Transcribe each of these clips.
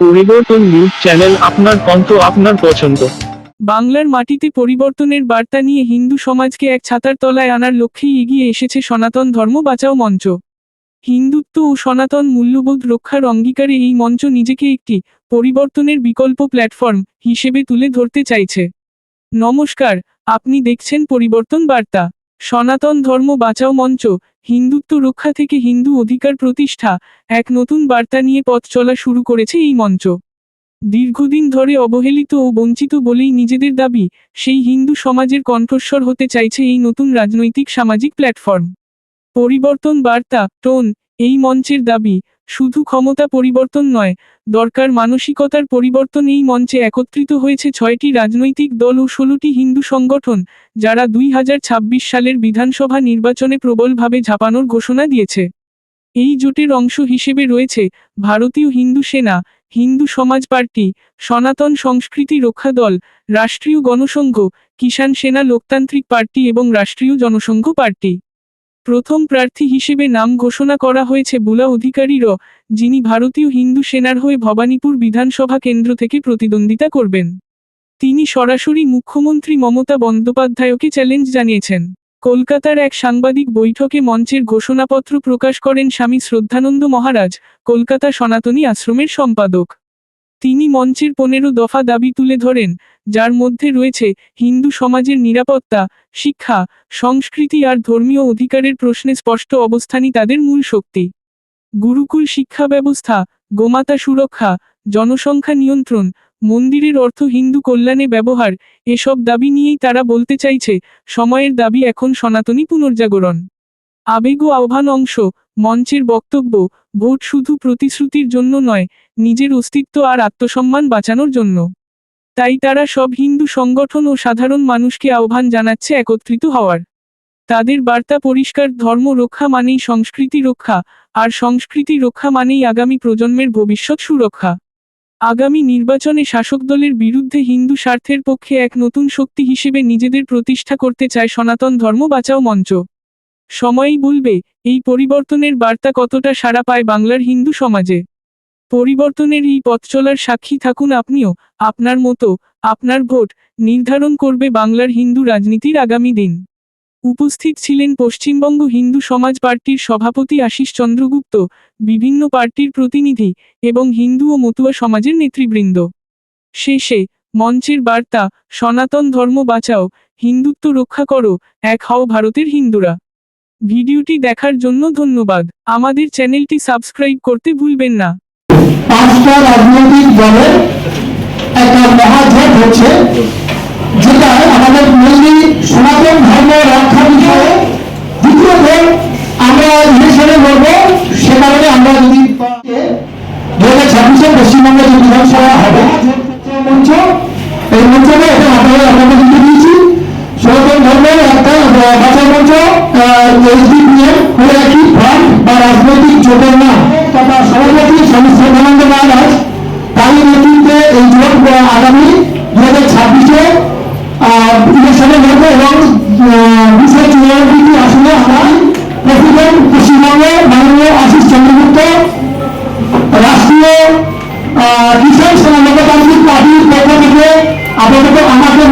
পরিবর্তন news channel আপনার কণ্ঠ আপনার পছন্দ। বাংলার মাটিতে পরিবর্তনের বার্তা নিয়ে হিন্দু সমাজকে এক ছাতার তলায় আনার লক্ষ্যেই এগিয়ে এসেছে সনাতন ধর্ম বাঁচাও মঞ্চ। হিন্দুত্ব ও সনাতন মূল্যবোধ রক্ষার অঙ্গীকারে এই মঞ্চ নিজেকে একটি পরিবর্তনের বিকল্প প্ল্যাটফর্ম হিসেবে তুলে ধরতে চাইছে। নমস্কার, আপনি দেখছেন পরিবর্তন বার্তা। সনাতন ধর্ম বাঁচাও মঞ্চ, হিন্দুত্ব রক্ষা থেকে হিন্দু অধিকার প্রতিষ্ঠা, এক নতুন বার্তা নিয়ে পথ চলা শুরু করেছে এই মঞ্চ। দীর্ঘদিন ধরে অবহেলিত ও বঞ্চিত বলেই নিজেদের দাবি, সেই হিন্দু সমাজের কণ্ঠস্বর হতে চাইছে এই নতুন রাজনৈতিক সামাজিক প্ল্যাটফর্ম। পরিবর্তন বার্তা, টোন, এই মঞ্চের দাবি শুধু ক্ষমতা পরিবর্তন নয়, দরকার মানসিকতার পরিবর্তন এই মঞ্চে একত্রিত হয়েছে ছয়টি রাজনৈতিক দল ও ষোলোটি হিন্দু সংগঠন, যারা দুই হাজার ছাব্বিশ সালের বিধানসভা নির্বাচনে প্রবলভাবে ঝাঁপানোর ঘোষণা দিয়েছে। এই জোটের অংশ হিসেবে রয়েছে ভারতীয় হিন্দু সেনা, হিন্দু সমাজ পার্টি, সনাতন সংস্কৃতি রক্ষা দল, রাষ্ট্রীয় গণসংঘ, কিষাণ সেনা লোকতান্ত্রিক পার্টি এবং রাষ্ট্রীয় জনসংঘ পার্টি। প্রথম প্রার্থী হিসেবে নাম ঘোষণা করা হয়েছে বুলা অধিকারী র যিনি ভারতীয় হিন্দু সেনার হয়ে ভবানীপুর বিধানসভা কেন্দ্র থেকে প্রতিদ্বন্দ্বিতা করবেন। তিনি সরাসরি মুখ্যমন্ত্রী মমতা বন্দ্যোপাধ্যায়কে চ্যালেঞ্জ জানিয়েছেন। কলকাতার এক সাংবাদিক বৈঠকে মঞ্চের ঘোষণাপত্র প্রকাশ করেন স্বামী শ্রদ্ধানন্দ মহারাজ, কলকাতা সনাতনী আশ্রমের সম্পাদক। তিনি মঞ্চের পনেরো দফা দাবি তুলে ধরেন, যার মধ্যে রয়েছে হিন্দু সমাজের নিরাপত্তা, শিক্ষা, সংস্কৃতি আর ধর্মীয় অধিকারের প্রশ্নে স্পষ্ট অবস্থানই তাদের মূল শক্তি। গুরুকুল শিক্ষা ব্যবস্থা, গোমাতা সুরক্ষা, জনসংখ্যা নিয়ন্ত্রণ, মন্দিরের অর্থ হিন্দু কল্যাণে ব্যবহার, এসব দাবি নিয়েই তারা বলতে চাইছে, সময়ের দাবি এখন সনাতনী পুনর্জাগরণ। আবেগ ও আহ্বান অংশ, মঞ্চের বক্তব্য ভোট শুধু প্রতিশ্রুতির জন্য নয়, নিজের অস্তিত্ব আর আত্মসম্মান বাঁচানোর জন্য। তাই তারা সব হিন্দু সংগঠন ও সাধারণ মানুষকে আহ্বান জানাচ্ছে একত্রিত হওয়ার। তাদের বার্তা পরিষ্কার, ধর্ম রক্ষা মানেই সংস্কৃতি রক্ষা, আর সংস্কৃতি রক্ষা মানেই আগামী প্রজন্মের ভবিষ্যৎ সুরক্ষা। আগামী নির্বাচনে শাসক দলের বিরুদ্ধে হিন্দু স্বার্থের পক্ষে এক নতুন শক্তি হিসেবে নিজেদের প্রতিষ্ঠা করতে চায় সনাতন ধর্ম বাঁচাও মঞ্চ। সময়ই বলবে এই পরিবর্তনের বার্তা কতটা সাড়া পায় বাংলার হিন্দু সমাজে? পরিবর্তনের এই পথ চলার সাক্ষী থাকুন আপনিও, আপনার মতো, আপনার ভোট নির্ধারণ করবে বাংলার হিন্দু রাজনীতির আগামী দিন। উপস্থিত ছিলেন পশ্চিমবঙ্গ হিন্দু সমাজ পার্টির সভাপতি আশিস চন্দ্রগুপ্ত, বিভিন্ন পার্টির প্রতিনিধি এবং হিন্দু ও মতুয়া সমাজের নেতৃবৃন্দ। শেষে, মঞ্চের বার্তা, সনাতন ধর্ম বাঁচাও, হিন্দুত্ব রক্ষা করো, এক হও ভারতের হিন্দুরা। ভিডিওটি দেখার জন্য ধন্যবাদ। আমাদের চ্যানেলটি সাবস্ক্রাইব করতে ভুলবেন না। পাঁচটা রাজনৈতিক দলের একটা হচ্ছে যেটা আমাদের মেনলি সনাতন ধর্ম রক্ষা বিষয়ে আমরা ইলেকশনে লড়বো সে কারণে আমরা যদি দু হাজার ছাব্বিশে পশ্চিমবঙ্গে যে বিধানসভা হবে, মঞ্চ, এই আপনারা আপনাদের দিয়েছি। সনাতন ধর্মের মঞ্চ এইচডিপিএম হলো একটি ফান্ড বা রাজনৈতিক জোটের নাম তথা সভাপতি স্বামী শ্রদ্ধানন্দ মহারাজ, তারই নেতৃত্বে এই আগামী দু হাজার ছাব্বিশে ইলেকশনে লড়বে এবং দুশো চুরানব্বইটি আসনে আমরা প্রেসিডেন্ট পশ্চিমবঙ্গে মাননীয় আশিস চন্দ্রগুপ্ত, রাষ্ট্রীয় কিষাণ সেনা লোকতান্ত্রিক পার্টির পক্ষ থেকে আমাকে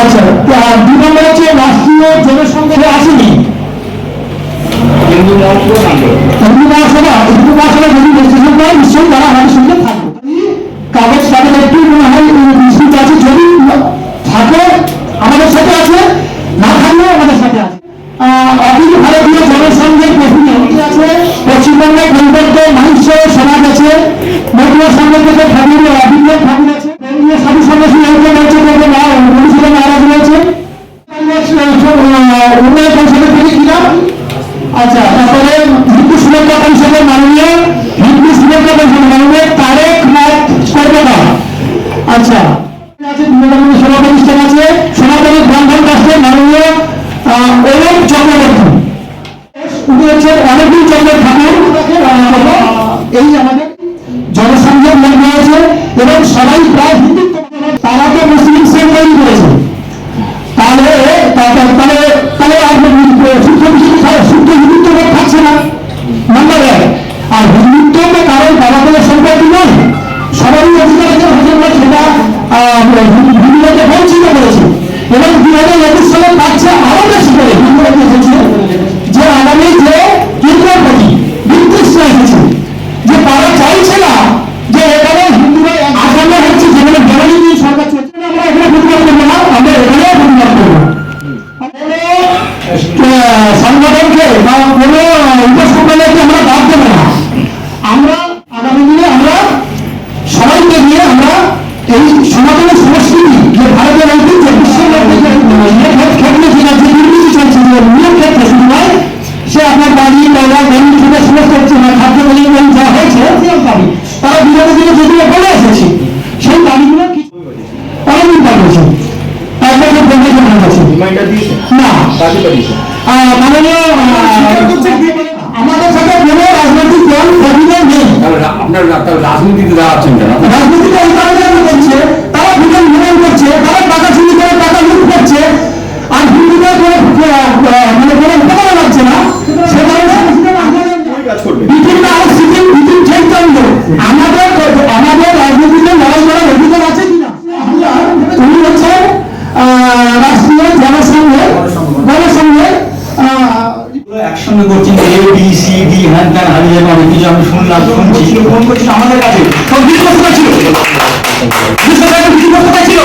আচ্ছা দুই নম্বর হচ্ছে রাষ্ট্রীয় জনসংখ্যা আসেনি। হিন্দু মহাসভা হিন্দু মহাসভা যদি বিশ্লেষণ করে নিশ্চয়ই তারা আমাদের সঙ্গে থাকবে। চন্দ্র ঠাকুর আহ, এই আমাদের জনসংযোগ লোক রয়েছে এবং সবাই প্রায় হিন্দুত্ব তারা তো মুসলিম সেম তৈরি করেছে। তাহলে তাহলে তাহলে আর হিন্দুত্ব সম্পত্তি নয়। সবারই অধিকার আছে সেটা হিন্দুদেরকে বঞ্চিত করেছে। এবং দু হাজার সংগঠনকে বা কোনো উপসংগঠনকে আমাদের সাথে রাজনৈতিক দল আপনার রাজনীতিতে দাঁড়াচ্ছেন কেন রাজনীতিতে করছেন এ বি সি ডি হ্যান ত্যান হাবি যাবে অনেক কিছু আমি শুনলাম শুনছি ফোন করছেন আমাদের কাছে সব ছিল ছিল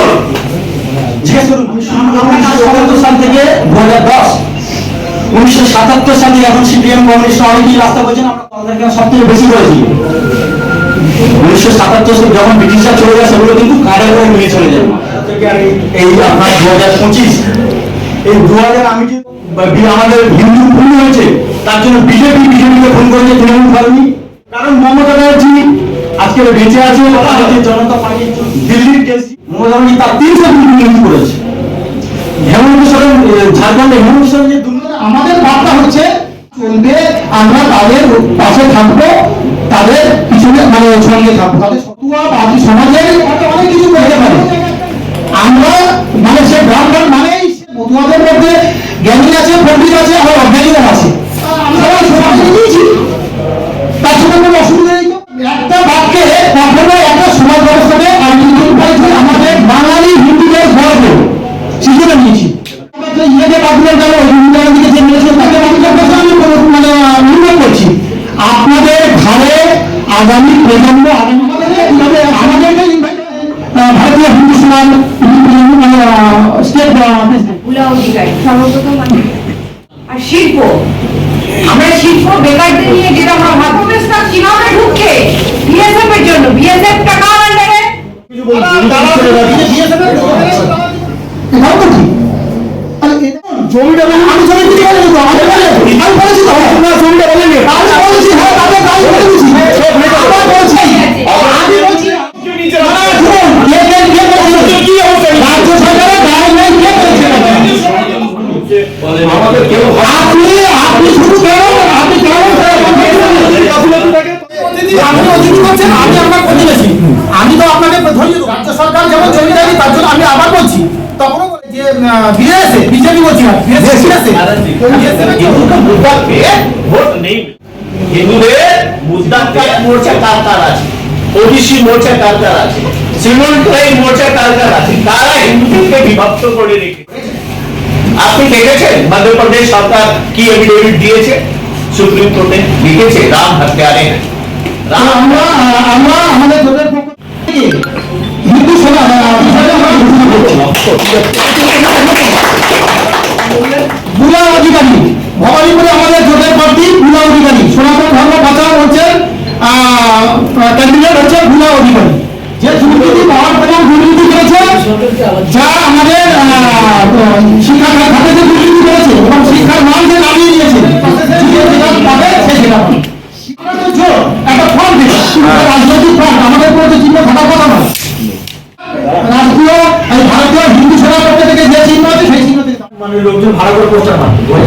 সাল থেকে এখন সিপিএম রাস্তা বলছেন আমরা তাদেরকে সব বেশি যখন ব্রিটিশরা চলে যায় সেগুলো কিন্তু কারে নিয়ে চলে যায় এই পঁচিশ এই দু হাজার আমি আমাদের হিন্দু ভুল হয়েছে, তার জন্য বিজেপি বিজেপিকে ফোন করেছে, তৃণমূল করেনি। কারণ মমতা ব্যানার্জি আজকে বেঁচে আছে জনতা পার্টি দিল্লির মমতা ব্যানার্জি তার তিনশো কোটি করেছে। হেমন্ত সোরেন ঝাড়খণ্ডে হেমন্ত সোরেন যে আমাদের বার্তা হচ্ছে চলবে, আমরা তাদের পাশে থাকব, তাদের পিছনে মানে সঙ্গে থাকব। তাদের সতুয়া বাকি সমাজের অনেক কিছু করতে পারে। আমরা মানে সে ব্রাহ্মণ মানেই সে মতুয়াদের মধ্যে জ্ঞানী আছে, পণ্ডিত আছে, আবার অজ্ঞানীরা আছে। তার সঙ্গে কোনো নেই একটা বাক্যে কখনো একটা সমাজ ব্যবস্থাতে পাইছে আমাদের বাঙালি হিন্দুদের গর্ব। সেজন্য নিয়েছি। দিকে যে নিয়েছে, তাকে আমি মানে উল্লেখ করছি। আপনাদের ঘরে আগামী প্রজন্ম আমাদের ভারতীয় হিন্দু সমাজ স্টেট অধিকারী সর্বপ্রথম আর শিল্প। আমরা শিল্প বেকারদের নিয়ে যেটা আমরা ভাববেস্তা কীভাবে ঢুকছে? বিএসএফ এর জন্য। বিএসএফ টাকা আন্ডারে জমিটা আমি জমি বিক্রি করে দেবো আমি বলে আমি বলেছি জমিটা আমি বলেছি আপনি আপনি শুধু কেন আপনি কেন আপনি অতিথি করছেন আমি আপনার প্রতিবেশী আমি তো আপনাকে ধরিয়ে রাজ্য সরকার যেমন জমি দেয়নি তার জন্য আমি আবার বলছি। তখনও যে বিএসএ বিজেপি বলছি না বিএসএ ভোট নেই। হিন্দুদের মুদ্রা মোর্চা কার কার আছে? ওবিসি মোর্চা কার কার আছে? মোর্চা কার কার আছে? তারা হিন্দুদেরকে বিভক্ত করে রেখে আপনি দেখেছেন মধ্যপ্রদেশ সরকার কি এফিডেভিট দিয়েছে সুপ্রিম কোর্টে লিখেছে রাম হত্যারে হ্যাঁ। রাম আমরা আমরা আমাদের হিন্দু সভা